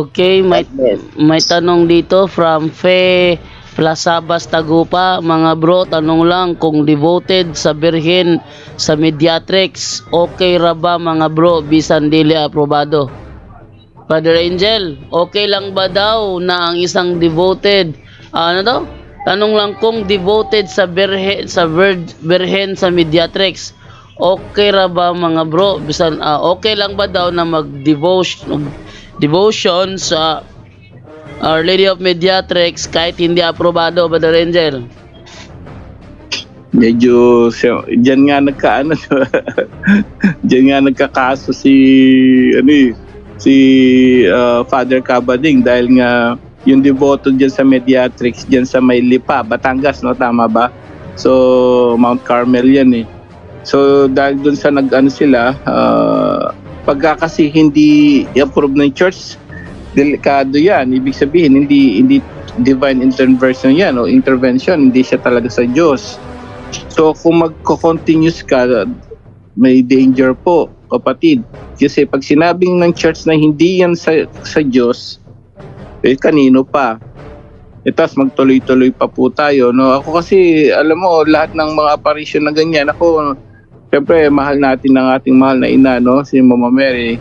Okay, may may tanong dito from Fe Plasabas Tagupa. Mga bro, tanong lang kung devoted sa Birhen sa Mediatrix, okay ra ba mga bro, bisan dili aprobado? Father Angel, okay lang ba daw na ang isang devoted, ah, ano to? Tanong lang kung devoted sa Birhen sa Birhen sa Mediatrix, okay ra ba mga bro? Bisan ah, okay lang ba daw na mag-devotion devotion sa Our Lady of Mediatrix kahit hindi aprobado Brother Angel? medyo diyan nga nagkaano diyan nga nagkakaso si ano eh, si uh, Father Cabading dahil nga yung devoto diyan sa Mediatrix diyan sa may Lipa, Batangas no tama ba? So Mount Carmel yan eh. So dahil dun sa nag-ano sila uh, pagka kasi hindi approve ng church delikado yan. Ibig sabihin hindi hindi divine intervention yan o intervention, hindi siya talaga sa Diyos. So kung magko-continuous ka, may danger po, kapatid. Kasi pag sinabing ng church na hindi yan sa, sa Diyos, eh kanino pa? E magtuloy-tuloy pa po tayo. No? Ako kasi, alam mo, lahat ng mga apparition na ganyan, ako, syempre, mahal natin ng ating mahal na ina, no? si Mama Mary.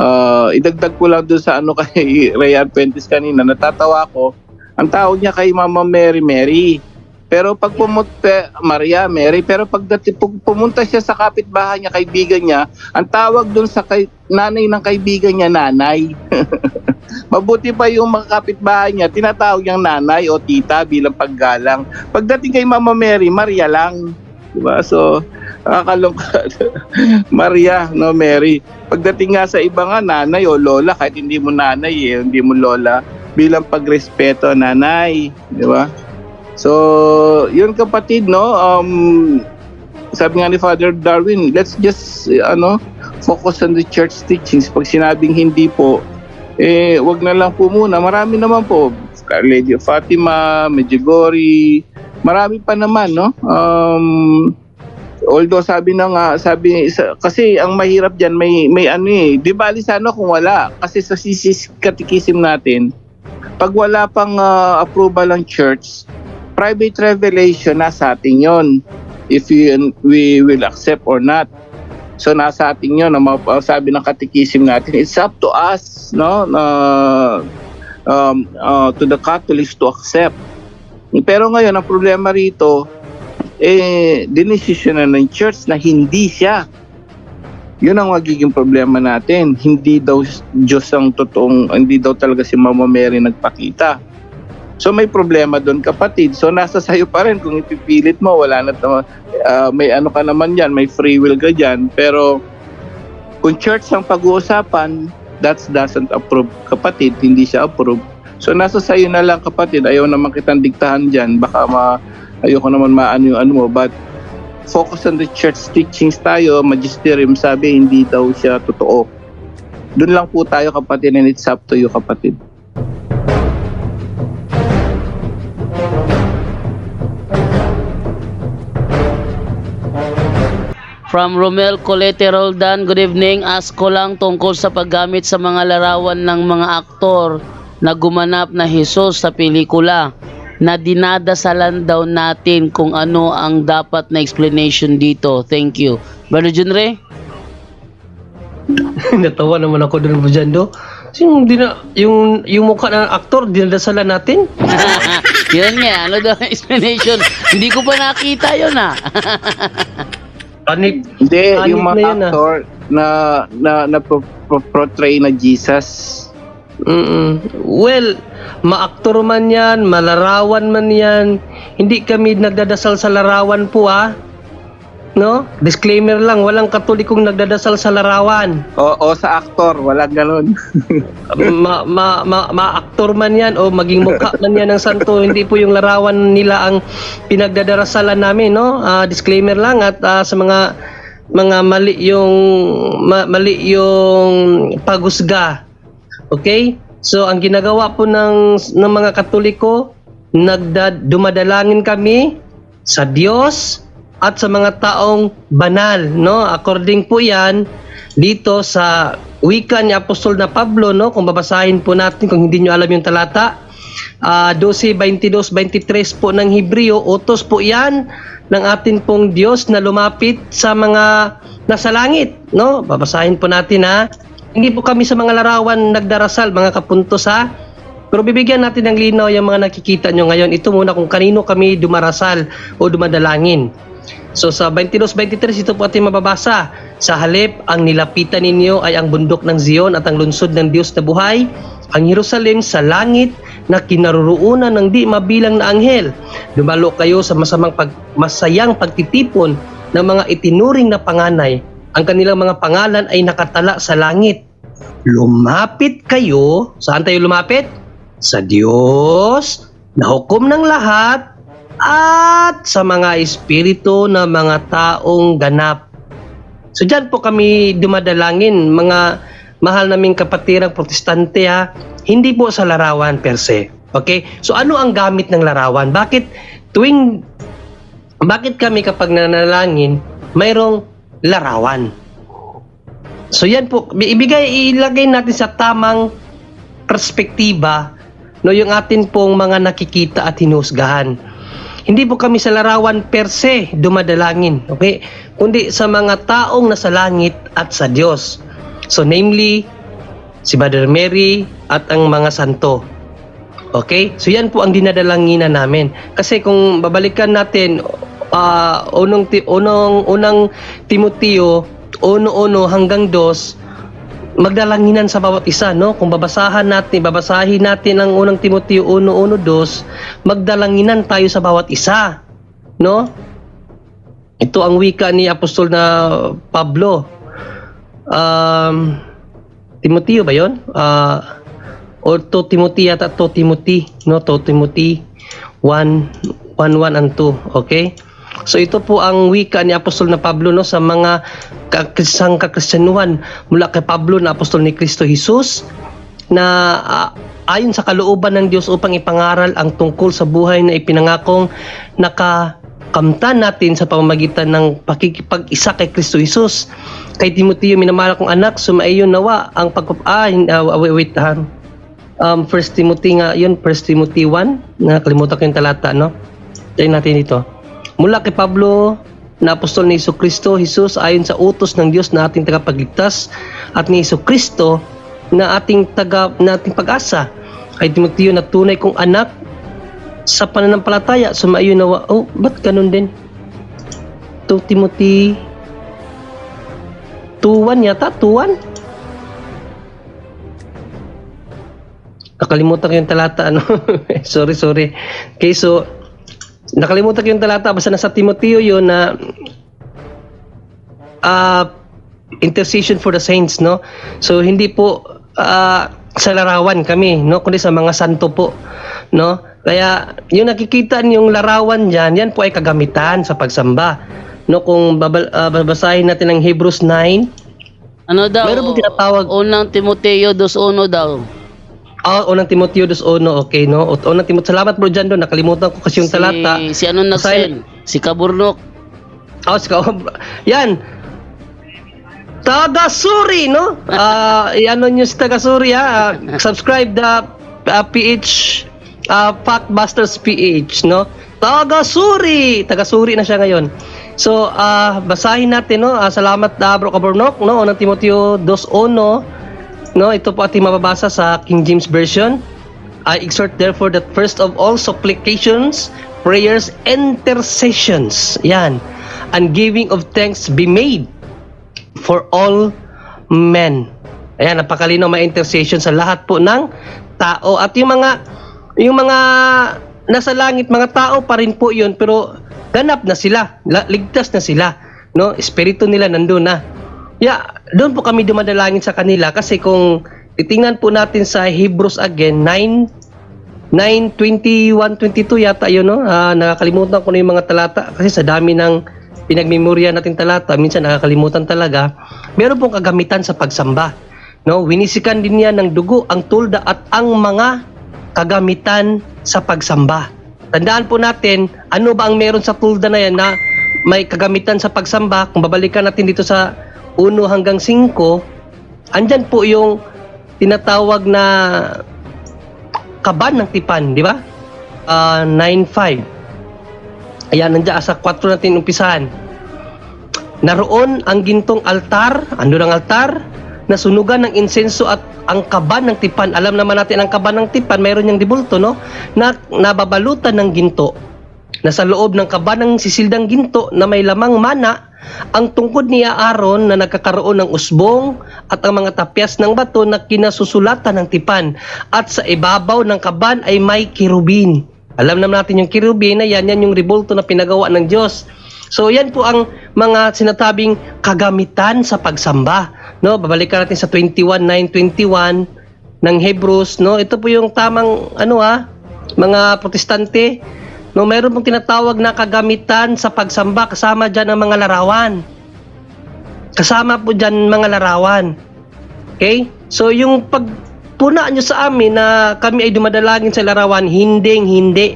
Ah, idagdag ko lang doon sa ano kay Ray Adventist kanina, natatawa ko. Ang tawag niya kay Mama Mary, Mary. Pero pag pumunta, Maria, Mary, pero pag dati, pag pumunta siya sa kapitbahay niya, kaibigan niya, ang tawag doon sa kay, nanay ng kaibigan niya, nanay. Mabuti pa yung mga kapitbahay niya, tinatawag niyang nanay o tita bilang paggalang. Pagdating kay Mama Mary, Maria lang. Diba? So, nakakalungkot. Maria, no, Mary. Pagdating nga sa iba nga, nanay o lola, kahit hindi mo nanay eh, hindi mo lola, bilang pagrespeto, nanay. Di ba? So, yun kapatid, no? Um, sabi nga ni Father Darwin, let's just, ano, focus on the church teachings. Pag sinabing hindi po, eh, wag na lang po muna. Marami naman po. Lady of Fatima, Medjugorje, marami pa naman, no? Um, although sabi na nga, sabi, sa- kasi ang mahirap dyan, may, may ano eh, di bali sana kung wala. Kasi sa sisis katikisim natin, pag wala pang ah, approval ng church, private revelation nasa atin yon if we, we will accept or not. So nasa atin yun, ang sabi ng katikisim natin, it's up to us, no? Na, um, uh, to the Catholics to accept. Pero ngayon, ang problema rito, eh, dinesisyon na ng church na hindi siya. Yun ang magiging problema natin. Hindi daw Diyos ang totoong, hindi daw talaga si Mama Mary nagpakita. So may problema doon kapatid. So nasa sayo pa rin kung ipipilit mo, wala na ah, may ano ka naman yan, may free will ka dyan. Pero kung church ang pag-uusapan, that doesn't approve kapatid, hindi siya approve. So nasa sayo na lang kapatid, ayaw naman kitang diktahan dyan, baka ma, ayoko naman maano yung ano mo, but focus on the church teachings tayo, magisterium sabi, hindi daw siya totoo. Doon lang po tayo kapatid and it's up to you kapatid. From Romel Colete Roldan, good evening. Ask ko lang tungkol sa paggamit sa mga larawan ng mga aktor na gumanap na Jesus sa pelikula. Na dinadasalan daw natin kung ano ang dapat na explanation dito. Thank you. Brother Junre? Natawa naman ako doon dyan do. Yung, dina, yung, yung mukha ng aktor, dinadasalan natin. yun nga, ano daw ang explanation? Hindi ko pa nakita yun ah. Anip. Hindi, yung na mga yun, ah. actor na na na pro- pro- portray na Jesus. Mm-mm. Well, maaktor man yan, malarawan man yan. Hindi kami nagdadasal sa larawan po ah. No? Disclaimer lang, walang katolikong nagdadasal sa larawan. O, o sa actor, walang ganun. ma, ma, ma, ma-aktor man yan o maging mukha man yan ng santo, hindi po yung larawan nila ang pinagdadarasalan namin, no? Ah, disclaimer lang at ah, sa mga mga mali yung ma- mali yung pagusga. Okay? So ang ginagawa po ng ng mga Katoliko, nagda dumadalangin kami sa Diyos at sa mga taong banal, no? According po 'yan dito sa wika ni Apostol na Pablo, no? Kung babasahin po natin kung hindi nyo alam yung talata, ah 12, 22, 23 po ng Hebreo, utos po 'yan ng atin pong Diyos na lumapit sa mga nasa langit, no? Babasahin po natin ha. Hindi po kami sa mga larawan nagdarasal, mga kapuntos ha. Pero bibigyan natin ng linaw yung mga nakikita nyo ngayon. Ito muna kung kanino kami dumarasal o dumadalangin. So sa 22-23 ito po ating mababasa. Sa halip, ang nilapitan ninyo ay ang bundok ng Zion at ang lungsod ng Diyos na buhay, ang Jerusalem sa langit na kinaroroonan ng di mabilang na anghel. Dumalo kayo sa masamang pag, masayang pagtitipon ng mga itinuring na panganay. Ang kanilang mga pangalan ay nakatala sa langit. Lumapit kayo. Saan tayo lumapit? Sa Diyos na hukom ng lahat at sa mga espiritu ng mga taong ganap. So dyan po kami dumadalangin, mga mahal naming kapatirang protestante ha, hindi po sa larawan per se. Okay? So ano ang gamit ng larawan? Bakit tuwing bakit kami kapag nanalangin, mayroong larawan? So yan po, ibigay ilagay natin sa tamang perspektiba no yung atin pong mga nakikita at hinusgahan. Hindi po kami sa larawan per se dumadalangin, okay? Kundi sa mga taong nasa langit at sa Diyos. So namely, si Mother Mary at ang mga santo. Okay? So yan po ang dinadalanginan namin. Kasi kung babalikan natin ah unong ti- unong unang Timoteo 1:1 hanggang 2 magdalanginan sa bawat isa, no? Kung babasahan natin, babasahin natin ang unang Timoteo 1:1 2, magdalanginan tayo sa bawat isa, no? Ito ang wika ni Apostol na Pablo. Um, Timoteo ba 'yon? Ah o to Timothy yata to Timothy, no? To Timothy 1 1 1 and 2, okay? So ito po ang wika ni Apostol na Pablo no sa mga kakrisang kakristyanuhan mula kay Pablo na apostol ni Kristo Jesus na ah, ayon sa kalooban ng Diyos upang ipangaral ang tungkol sa buhay na ipinangakong nakakamtan natin sa pamamagitan ng pakikipag-isa kay Kristo Jesus. Kay Timoteo, minamahal kong anak, sumaiyo nawa ang pag ah, ah, wait, wait ah. Um, First Timothy nga yun, First Timothy 1, nakalimutan ko yung talata, no? Tingnan natin dito. Mula kay Pablo, na apostol ni Iso Kristo, Jesus ayon sa utos ng Diyos na ating tagapagligtas at ni Iso Kristo na ating taga na ating pag-asa. Kay Timoteo na tunay kong anak sa pananampalataya sumaiyo nawa. Oh, ba't ganun din? 2 Timothy 2:1 yata, 2:1. Nakalimutan ko yung talata ano. sorry, sorry. Okay, so nakalimutan ko yung talata basta nasa Timoteo yun na uh, intercession for the saints no? So hindi po ah, sa larawan kami no? Kundi sa mga santo po no? Kaya yung nakikita niyong larawan diyan yan po ay kagamitan sa pagsamba no? Kung babal, ah, babasahin natin ang Hebrews 9 Ano daw? Meron pong tinatawag- Unang Timoteo 2.1 daw. Ah unang Timoteo 2:1 okay no O- unang Timoteo salamat bro dyan doon nakalimutan ko kasi yung talata Si, si ano nag-send? Si Kaburnok. Oh, si Kaob. Yan. Tagasuri, no? Ah, uh, ano nyo si Tagasuri, ha? Ah, subscribe the ah, PH ah, Factbusters PH, no? Taga-suri! Taga-suri na siya ngayon. So, ah, basahin natin, no? Ah, salamat, uh, Bro Kabornok, no? Unang Timoteo 2.1, no? Ito po ating mababasa sa King James Version. I exhort therefore that first of all supplications, prayers, intercessions, yan, and giving of thanks be made for all men. Ayan, napakalino may intercession sa lahat po ng tao. At yung mga, yung mga nasa langit, mga tao pa rin po yun, pero ganap na sila, la- ligtas na sila. No? Espiritu nila nandun na. Yeah, doon po kami dumadalangin sa kanila kasi kung titingnan po natin sa Hebrews again, 9, 9, 21, 22 yata yun, no? Ah, nakakalimutan ko na yung mga talata kasi sa dami ng pinagmemorya natin talata, minsan nakakalimutan talaga. Meron pong kagamitan sa pagsamba. No, winisikan din niya ng dugo ang tulda at ang mga kagamitan sa pagsamba. Tandaan po natin, ano ba ang meron sa tulda na yan na may kagamitan sa pagsamba? Kung babalikan natin dito sa 1 hanggang 5, andyan po yung tinatawag na kaban ng tipan, di ba? Ah, 9.5. Ayan, nandiyan sa 4 natin umpisahan. Naroon ang gintong altar, ano ng altar? Nasunugan ng insenso at ang kaban ng tipan. Alam naman natin ang kaban ng tipan, mayroon niyang dibulto, no? Na nababalutan ng ginto. Nasa loob ng kaban ng sisildang ginto na may lamang mana, ang tungkod ni Aaron na nagkakaroon ng usbong at ang mga tapyas ng bato na kinasusulatan ng tipan. At sa ibabaw ng kaban ay may kirubin. Alam naman natin yung kirubin na yan, yan yung ribulto na pinagawa ng Diyos. So yan po ang mga sinatabing kagamitan sa pagsamba. No, babalikan natin sa 21:921 ng Hebrews, no? Ito po yung tamang ano ah, mga protestante, no, meron pong tinatawag na kagamitan sa pagsamba kasama diyan ang mga larawan. Kasama po diyan mga larawan. Okay? So yung pagpuna nyo sa amin na kami ay dumadalangin sa larawan, hindi hindi.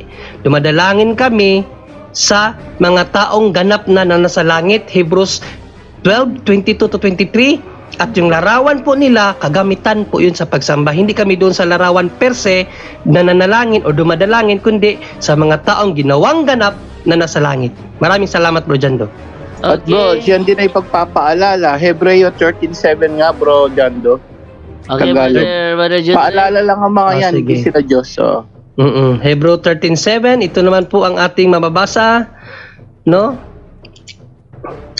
Dumadalangin kami sa mga taong ganap na na nasa langit, Hebrews 12, 22 to 23. At yung larawan po nila, kagamitan po yun sa pagsamba. Hindi kami doon sa larawan per se na nanalangin o dumadalangin, kundi sa mga taong ginawang ganap na nasa langit. Maraming salamat, Bro Jando. At bro, yan din ay pagpapaalala. Hebreo 13.7 nga bro, Jando. Okay, Tagalog. brother, brother Jun. Paalala lang ang mga Ah, yan, hindi sila Diyos. Oh. Mm Hebrew 13.7, ito naman po ang ating mababasa, no?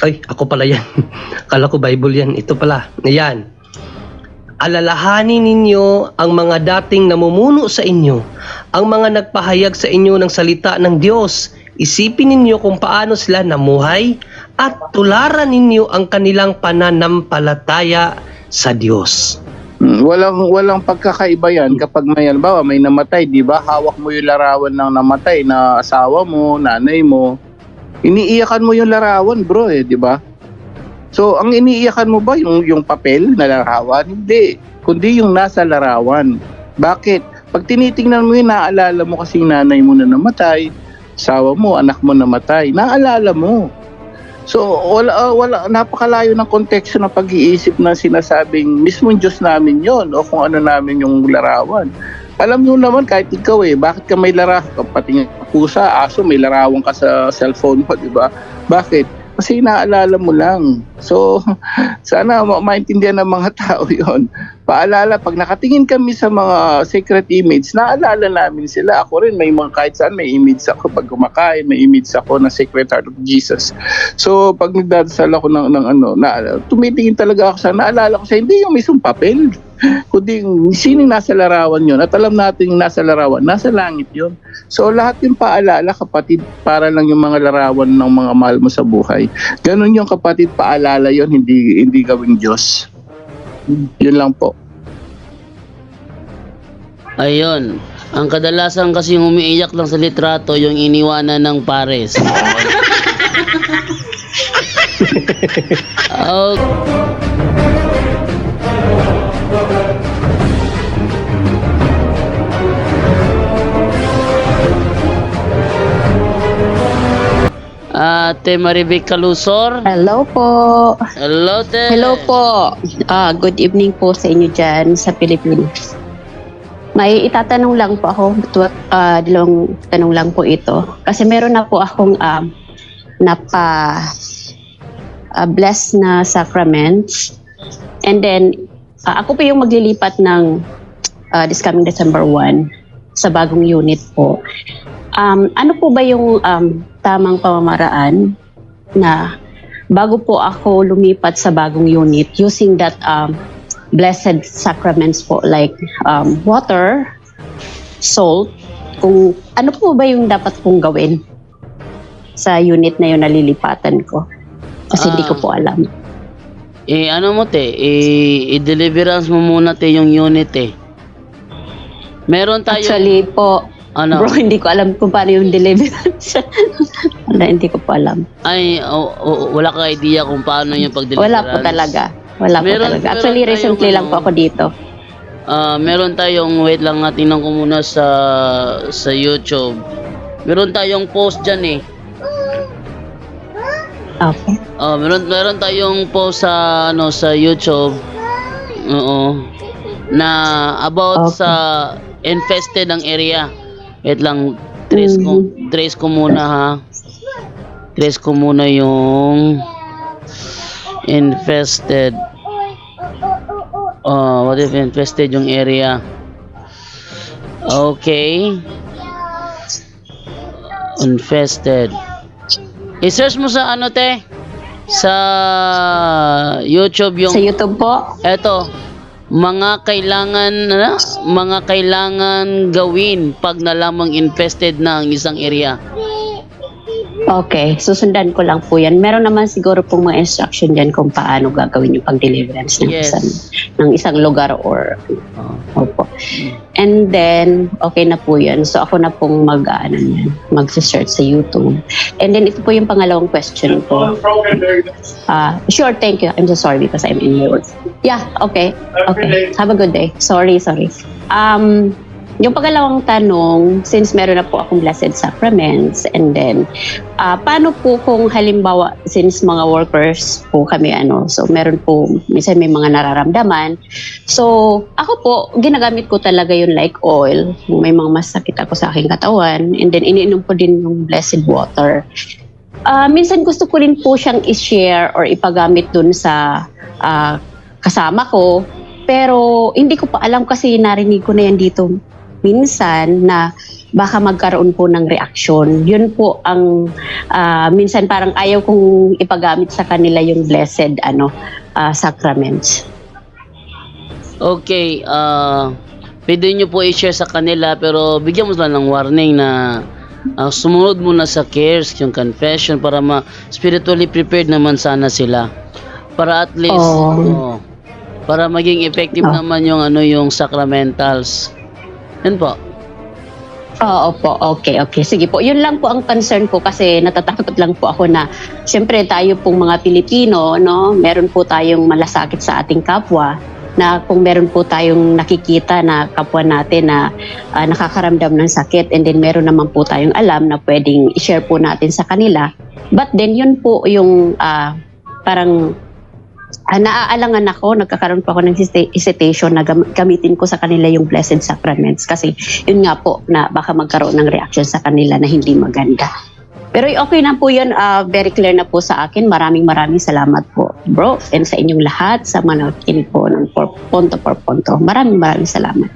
Ay, ako pala yan. Kala ko Bible yan. Ito pala. Ayan. Alalahanin ninyo ang mga dating namumuno sa inyo, ang mga nagpahayag sa inyo ng salita ng Diyos. Isipin ninyo kung paano sila namuhay at tularan ninyo ang kanilang pananampalataya sa Diyos. Mm, Walang walang pagkakaiba yan kapag may halimbawa may namatay, 'di ba? Hawak mo yung larawan ng namatay na asawa mo, nanay mo. Iniiyakan mo yung larawan, bro, eh, 'di ba? So, ang iniiyakan mo ba yung yung papel na larawan? Hindi, kundi yung nasa larawan. Bakit? Pag tinitingnan mo yun, naaalala mo kasi nanay mo na namatay, asawa mo, anak mo namatay, naaalala mo. So wala ah, wala napakalayo ng konteksto ng pag-iisip na sinasabing mismong Diyos namin 'yon o kung ano namin yung larawan. Alam niyo naman kahit ikaw eh, bakit ka may larawan? Pati nga pusa, aso, may larawan ka sa cellphone mo, di ba? Bakit? Kasi naalala mo lang. So, sana ma- maintindihan ng mga tao yon. Paalala, pag nakatingin kami sa mga secret image, naalala namin sila. Ako rin, may mga kahit saan may image ako. Pag kumakain, may image ako na Sacred Heart of Jesus. So, pag nagdadasal ako ng, ng ano, na, tumitingin talaga ako sa, naalala ko sa, hindi yung mismong papel, kundi yung sinong nasa larawan yun. At alam natin yung nasa larawan, nasa langit yun. So, lahat yung paalala, kapatid, para lang yung mga larawan ng mga mahal mo sa buhay. Ganon yung kapatid, paalala yon hindi, hindi gawing Diyos. Yun lang po. Ayun. Ang kadalasan kasi umiiyak lang sa litrato yung iniwanan ng pares. oh. Ate Marivic Calusor. Hello po. Hello, te. Hello po. Ah, good evening po sa inyo dyan sa Pilipinas. May itatanong lang po ako, tu- ah, dalawang tanong lang po ito. Kasi meron na po akong um, napa ah, bless na sacraments. And then, ah, ako po yung maglilipat ng ah, this coming December 1 sa bagong unit po. Um, ano po ba yung um, tamang pamamaraan na bago po ako lumipat sa bagong unit using that um, blessed sacraments po like um, water, salt, kung ano po ba yung dapat kong gawin sa unit na yun na lilipatan ko. Kasi hindi ko Ah. po alam. Eh, ano mo te, eh, i-deliverance mo muna te yung unit eh. Meron tayo, Actually po, ano, bro, hindi ko alam kung paano yung deliverance. Wala, hindi ko po alam. ay, o- o- wala ka idea kung paano yung pag-deliverance. Wala po talaga. Wala po Meron- talaga. meron Actually, recently lang po ano, ako dito. Ah, meron tayong, wait lang nga, tingnan ko muna sa, sa YouTube. Meron tayong post dyan eh. Okay. Oh, meron meron tayong post sa ano sa YouTube. Oo. Na about Okay. sa infested ang area. Wait lang, trace ko trace ko muna ha. Trace ko muna yung infested. Oh, what if infested yung area? Okay. Infested. I-search mo sa ano te? Sa YouTube yung Sa YouTube po, eto mga kailangan ano? mga kailangan gawin pag nalamang infested na ang isang area. Okay, susundan ko lang po yan. Meron naman siguro pong mga instruction dyan kung paano gagawin yung pag-deliverance ng, Yes. isang, ng isang lugar or Oh. opo. And then, okay na po yun. So ako na pong mag, ano yan, mag-search sa YouTube. And then ito po yung pangalawang question ko. Ah, sure, thank you. I'm so sorry because I'm in my work. Yeah, okay. Okay. Have a good day. Sorry, sorry. Um, yung pangalawang tanong, since meron na po akong blessed sacraments, and then, ah, paano po kung halimbawa, since mga workers po kami, ano, so meron po, minsan may mga nararamdaman. So, ako po, ginagamit ko talaga yung like oil, may mga masakit ako sa aking katawan, and then iniinom ko din yung blessed water. Ah, minsan gusto ko rin po siyang i-share or ipagamit dun sa ah, kasama ko. Pero hindi ko pa alam kasi narinig ko na yan dito minsan na baka magkaroon po ng reaksyon. Yun po ang ah, minsan parang ayaw kong ipagamit sa kanila yung blessed ano ah, sacraments. Okay, ah pwede nyo po i-share sa kanila pero bigyan mo sila ng warning na ah, sumunod muna sa cares, yung confession para ma spiritually prepared naman sana sila. Para at least Oo. oh, para maging effective Oh. naman yung ano yung sacramentals. Yan po. Oo po, okay, okay. Sige po, yun lang po ang concern ko kasi natatakot lang po ako na syempre tayo pong mga Pilipino, no, meron po tayong malasakit sa ating kapwa na kung meron po tayong nakikita na kapwa natin na ah, nakakaramdam ng sakit and then meron naman po tayong alam na pwedeng i-share po natin sa kanila. But then yun po yung ah, parang naaalangan ako, nagkakaroon po ako ng hesita- hesitation na gam- gamitin ko sa kanila yung blessed sacraments kasi yun nga po na baka magkaroon ng reaction sa kanila na hindi maganda. Pero okay na po yun, ah, very clear na po sa akin. Maraming maraming salamat po bro and sa inyong lahat sa nakikinig po ng por- Ponto por Ponto. Maraming maraming salamat.